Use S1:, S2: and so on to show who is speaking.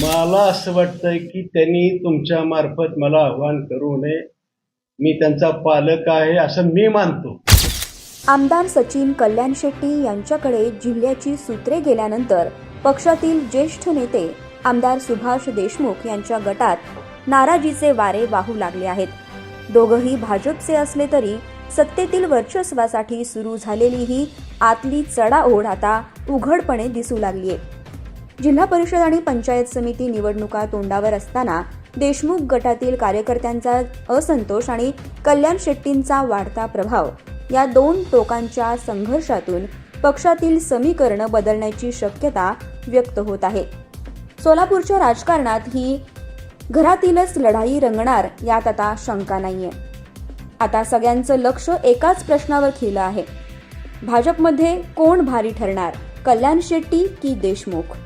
S1: मला असं वाटतंय की त्यांनी तुमच्या मार्फत मला आव्हान करू नये. मी त्यांचा पालक आहे असं मी मानतो.
S2: आमदार सचिन कल्याण शेट्टी यांच्याकडे जिल्ह्याची सूत्रे गेल्यानंतर पक्षातील ज्येष्ठ नेते आमदार सुभाष देशमुख यांच्या गटात नाराजीचे वारे वाहू लागले आहेत. दोघंही भाजपचे असले तरी सत्तेतील वर्चस्वासाठी सुरू झालेली ही आतली चढाओढ आता उघडपणे दिसू लागलीये. जिल्हा परिषद आणि पंचायत समिती निवडणुका तोंडावर असताना देशमुख गटातील कार्यकर्त्यांचा असंतोष आणि कल्याण शेट्टींचा वाढता प्रभाव. या दोन टोकांच्या संघर्षातून पक्षातील समीकरणं बदलण्याची शक्यता व्यक्त होत आहे. सोलापूरच्या राजकारणात ही घरातीलच लढाई रंगणार यात आता शंका नाहीये. आता सगळ्यांचं लक्ष एकाच प्रश्नावर खिलं आहे. भाजपमध्ये कोण भारी ठरणार? कल्याण शेट्टी की देशमुख?